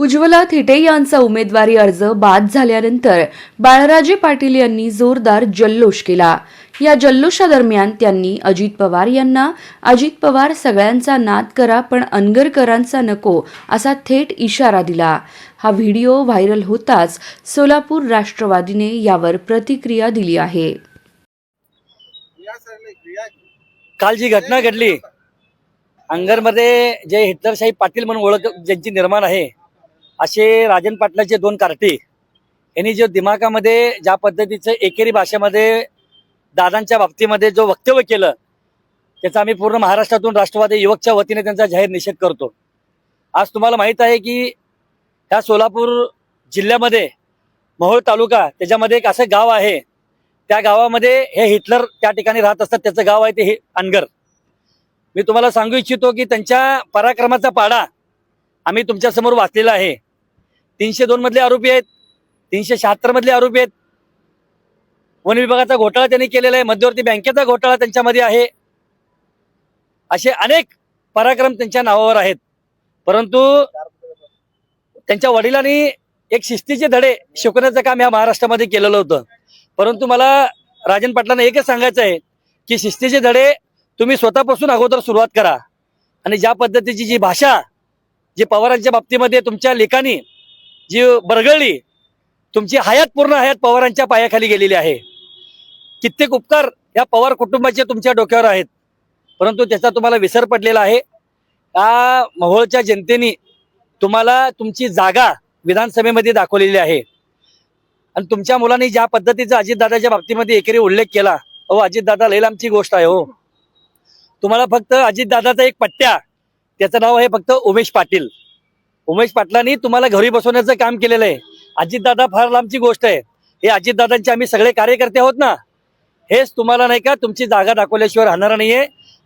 उज्ज्वला थिटे यांचा उमेदवारी अर्ज बाद झाल्यानंतर बाळराजे पाटील यांनी जोरदार जल्लोष केला. या जल्लोषादरम्यान त्यांनी अजित पवार यांना अजित पवार सगळ्यांचा नाद करा पण अनगरकरांचा नको असा थेट इशारा दिला. हा व्हिडिओ व्हायरल होताच सोलापूर राष्ट्रवादीने यावर प्रतिक्रिया दिली आहे. काल जी घटना घडली अंगरमध्ये जे हिटलरशाही पाटील म्हणून ओळख ज्यांची निर्माण आहे असे राजन पाटलाचे दोन कार्टे. यांनी जो दिमागामध्ये ज्या पद्धतीचं एकेरी भाषेमध्ये दादांच्या बाबतीमध्ये जो वक्तव्य केलं त्याचा आम्ही पूर्ण महाराष्ट्रातून राष्ट्रवादी युवकच्या वतीने त्यांचा जाहीर निषेध करतो. आज तुम्हाला माहीत आहे की ह्या सोलापूर जिल्ह्यामध्ये महोळ तालुका त्याच्यामध्ये एक असं गाव आहे. त्या गावामध्ये हे हिटलर त्या ठिकाणी राहत असतात. त्याचं गाव आहे ते हे अनगर. मी तुम्हाला सांगू इच्छितो की त्यांच्या पराक्रमाचा पाडा आम्ही तुमच्यासमोर वाचलेला आहे. तीनशे दोन मधले आरोपी आहेत. तीनशे शहात्तर मधले आरोपी आहेत. वन विभागाचा घोटाळा त्यांनी केलेला आहे. मध्यवर्ती बँकेचा घोटाळा त्यांच्यामध्ये आहे. असे अनेक पराक्रम त्यांच्या नावावर आहेत. परंतु त्यांच्या वडिलांनी एक शिस्तीचे धडे शिकवण्याचं काम या महाराष्ट्रामध्ये केलेलं होतं. परंतु मला राजन पाटलांना एकच सांगायचं आहे की शिस्तीचे धडे तुम्ही स्वतःपासून अगोदर सुरुवात करा. आणि ज्या पद्धतीची जी भाषा जी पवारांच्या बाबतीमध्ये तुमच्या लेखानी जी बरगळली तुमची हयात पूर्ण हयात पवारांच्या पायाखाली गेलेली आहे. कित्येक उपकार या पवार कुटुंबाचे तुमच्या डोक्यावर आहेत. परंतु त्याचा तुम्हाला विसर पडलेला आहे. या मोहोळच्या जनतेने तुम्हाला तुमची जागा विधानसभेमध्ये दाखवलेली आहे. आणि तुमच्या मुलांनी ज्या पद्धतीचा अजितदादाच्या बाबतीमध्ये एकेरी उल्लेख केला अहो अजितदादा लई गोष्ट आहे हो. तुम्हाला फक्त अजितदादाचा एक पट्ट्या त्याचं नाव आहे फक्त उमेश पाटील. उमेश पाटलांनी तुम्हाला घरी बसवण्याचं काम केलेलं आहे. अजितदादा फार लांबची गोष्ट आहे. हे अजितदादांचे आम्ही सगळे कार्यकर्ते आहोत ना. हेच तुम्हाला नाही का तुमची जागा दाखवल्याशिवाय राहणार नाहीये.